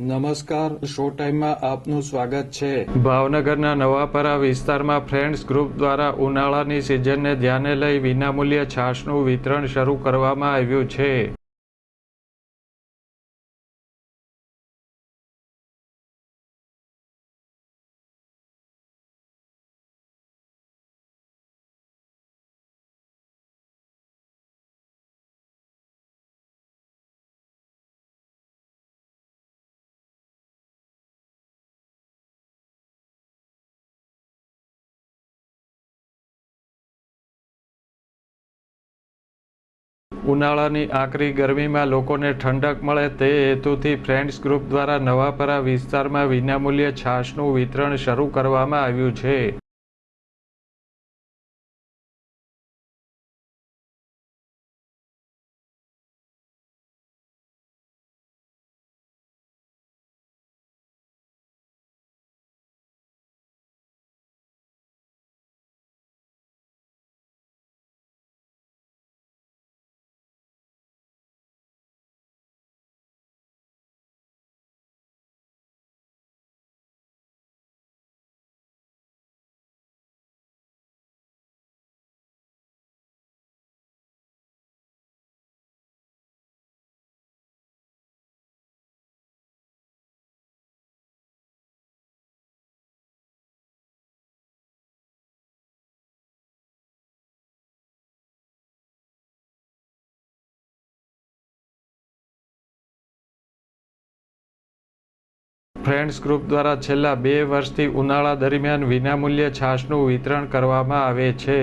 નમસ્કાર, શો ટાઈમમાં આપનું સ્વાગત છે. ભાવનગરના નવાપરા વિસ્તારમાં ફ્રેન્ડ્સ ગ્રુપ દ્વારા ઉનાળાની સિઝનને ધ્યાને લઈ વિનામૂલ્ય છાશનું વિતરણ શરૂ કરવામાં આવ્યું છે. ઉનાળાની આકરી ગરમીમાં લોકોને ઠંડક મળે તે હેતુથી ફ્રેન્ડ્સ ગ્રુપ દ્વારા નવાપરા વિસ્તારમાં વિનામૂલ્યે છાશનું વિતરણ શરૂ કરવામાં આવ્યું છે. ફ્રેન્ડ્સ ગ્રુપ દ્વારા છેલ્લા બે વર્ષથી ઉનાળા દરમિયાન વિનામૂલ્યે છાશનું વિતરણ કરવામાં આવે છે.